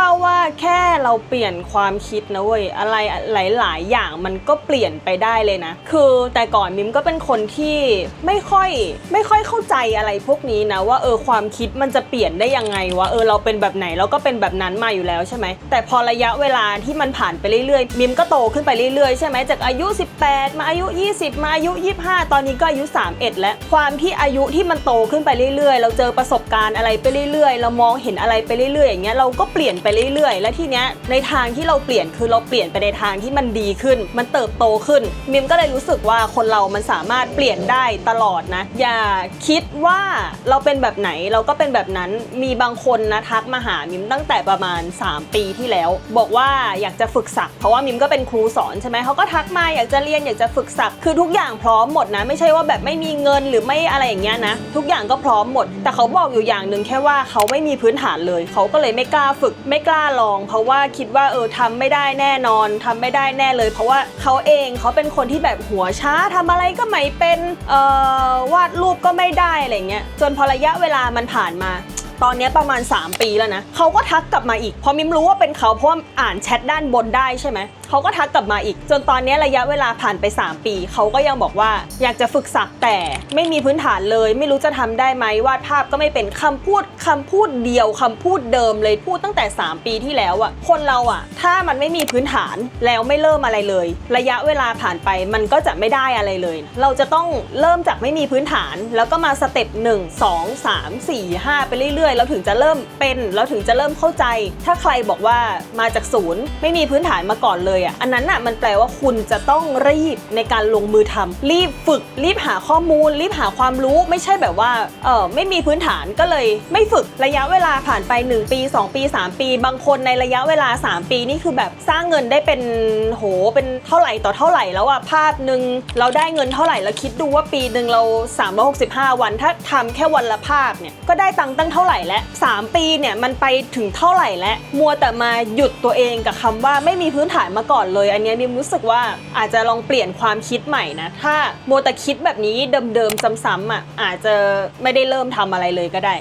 ป้าว่าแค่เราเปลี่ยนความคิดนะเว้ยอะไรหลาย ๆ อย่างมันก็เปลี่ยนไปได้เลยนะ คือแต่ก่อนมิมก็เป็นคนที่ไม่ค่อยไม่ค่อยเข้าใจอะไรพวกนี้นะว่าเออความคิดมันจะเปลี่ยนได้ยังไงวะเออเราเป็นแบบไหนเราก็เป็นแบบนั้นมาอยู่แล้วใช่ไหมแต่พอระยะเวลาที่มันผ่านไปเรื่อย ๆ มิมก็โตขึ้นไปเรื่อย ๆ ใช่ไหมจากอายุ 18 มาอายุ 20 มาอายุ 25 ตอนนี้ก็อายุ 31 แล้วความที่อายุที่มันโตขึ้นไปเรื่อย ๆ เราเจอประสบการณ์อะไรไปเรื่อย ๆ เรามองเห็นอะไรไปเรื่อย ๆ อย่างเงี้ยเราก็เปลี่ยนไปเรื่อยๆ และทีเนี้ยในทางที่เราเปลี่ยนคือเราเปลี่ยนไปในทางที่มันดีขึ้น มันเติบโตขึ้นมิมก็เลยรู้สึกว่าคนเรามันสามารถเปลี่ยนได้ตลอดนะ อย่าคิดว่าเราเป็นแบบไหนเราก็เป็นแบบนั้นมีบางคนนะทักมาหามิมตั้งแต่ประมาณ 3 ปีที่แล้ว บอกว่าอยากจะฝึกสักเพราะว่ามิมก็เป็นครูสอนใช่ไหมเขาก็ทักมาอยากจะเรียนอยากจะฝึกสักคือทุกอย่างพร้อมหมดนะ ไม่ใช่ว่าแบบไม่มีเงินหรือไม่อะไรอย่างเงี้ยนะทุกอย่างก็พร้อมหมด แต่เขาบอกอยู่อย่างหนึ่งแค่ว่าเขาไม่มีพื้นฐานเลย เขาก็เลยไม่กล้าฝึกไม่กล้าลอง เพราะว่าคิดว่าเออทำไม่ได้แน่นอนทำไม่ได้แน่เลย เพราะว่าเขาเองเขาเป็นคนที่แบบหัวช้าทำอะไรก็ไม่เป็นเอ่อวาดรูปก็ไม่ได้อะไรเงี้ยจนพอระยะเวลามันผ่านมาตอนนี้ประมาณ 3 ปีแล้วนะเขาก็ทักกลับมาอีก พอมิมรู้ว่าเป็นเขาเพราะว่าอ่านแชทด้านบนได้ใช่ไหม เขาก็ทักกลับมาอีก จนตอนนี้ระยะเวลาผ่านไป 3 ปี เขาก็ยังบอกว่าอยากจะฝึกสักแต่ไม่มีพื้นฐานเลย ไม่รู้จะทำได้ไหมวาดภาพก็ไม่เป็นคำพูดคำพูดเดียวคำพูดเดิมเลยพูดตั้งแต่ 3 ปีที่แล้วอะคนเราอะถ้ามันไม่มีพื้นฐานแล้วไม่เริ่มอะไรเลย ระยะเวลาผ่านไปมันก็จะไม่ได้อะไรเลย เราจะต้องเริ่มจากไม่มีพื้นฐาน แล้วก็มาสเต็ป1 2 3 4 5 ไปเรื่อยๆ แล้วถึงจะเริ่มเป็นแล้วถึงจะเริ่มเข้าใจ ถ้าใครบอกว่ามาจากศูนย์ไม่มีพื้นฐานมาก่อนเลยอะอันนั้นอะมันแปลว่าคุณจะต้องรีบในการลงมือทำรีบฝึก รีบหาข้อมูล รีบหาความรู้ไม่ใช่แบบว่าเออไม่มีพื้นฐานก็เลย ไม่ฝึกระยะเวลาผ่านไป 1 ปี 2 ปี 3 ปี บางคนในระยะเวลา 3 ปีนี่คือแบบสร้างเงินได้เป็นโหเป็นเท่าไหร่ต่อเท่าไหร่แล้วอะภาพหนึ่งเราได้เงินเท่าไหร่แล้วคิดดูว่าปีหนึ่งเรา 365 วันถ้าทำแค่วันละภาพเนี่ยก็ได้ตังค์ตั้งเท่าไหร่แล้ว3ปีเนี่ยมันไปถึงเท่าไหร่แล้วมัวแต่มาหยุดตัวเองกับคำว่าไม่มีพื้นฐานมาก่อนเลย อันนี้ยมิมรู้สึกว่าอาจจะลองเปลี่ยนความคิดใหม่นะ ถ้าโมแต่คิดแบบนี้เดิมๆซ้ำๆอะอาจจะไม่ได้เริ่มทำอะไรเลยก็ได้